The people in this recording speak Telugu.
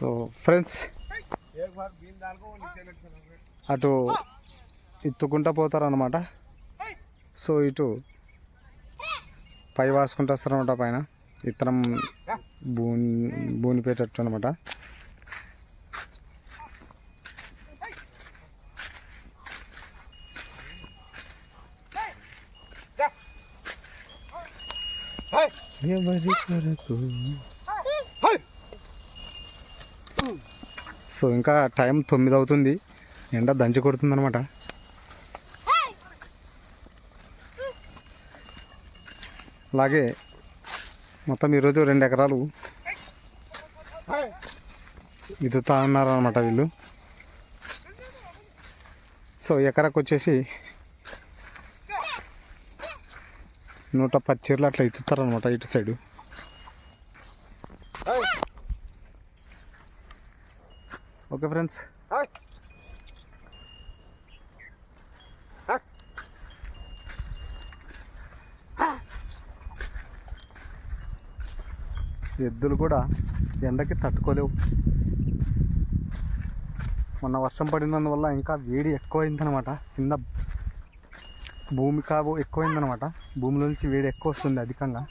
సో ఫ్రెండ్స్ అటు ఎత్తుకుంటా పోతారనమాట సో ఇటు పై వాసుకుంటూ వస్తారనమాట పైన. ఇత్తనం బూని బూని పెట్టట్టు అనమాట ఎవరి కొరకు సో ఇంకా టైం తొమ్మిది అవుతుంది. ఎండ దంచి కొడుతుంది అనమాట అలాగే మొత్తం ఈరోజు రెండు ఎకరాలు విత్తుతా ఉన్నారనమాట వీళ్ళు. సో ఎకరాకు వచ్చేసి నూట పది చీరలు అట్లా ఇతుతారనమాట ఇటు సైడు. Okay friends. ఎద్దులు కూడా ఎండకి తట్టుకోలేవు. మొన్న వర్షం పడినందువల్ల ఇంకా వేడి ఎక్కువైందనమాట. కింద భూమి కాబో ఎక్కువైందనమాట. భూమిలో నుంచి వేడి ఎక్కువ వస్తుంది అధికంగా.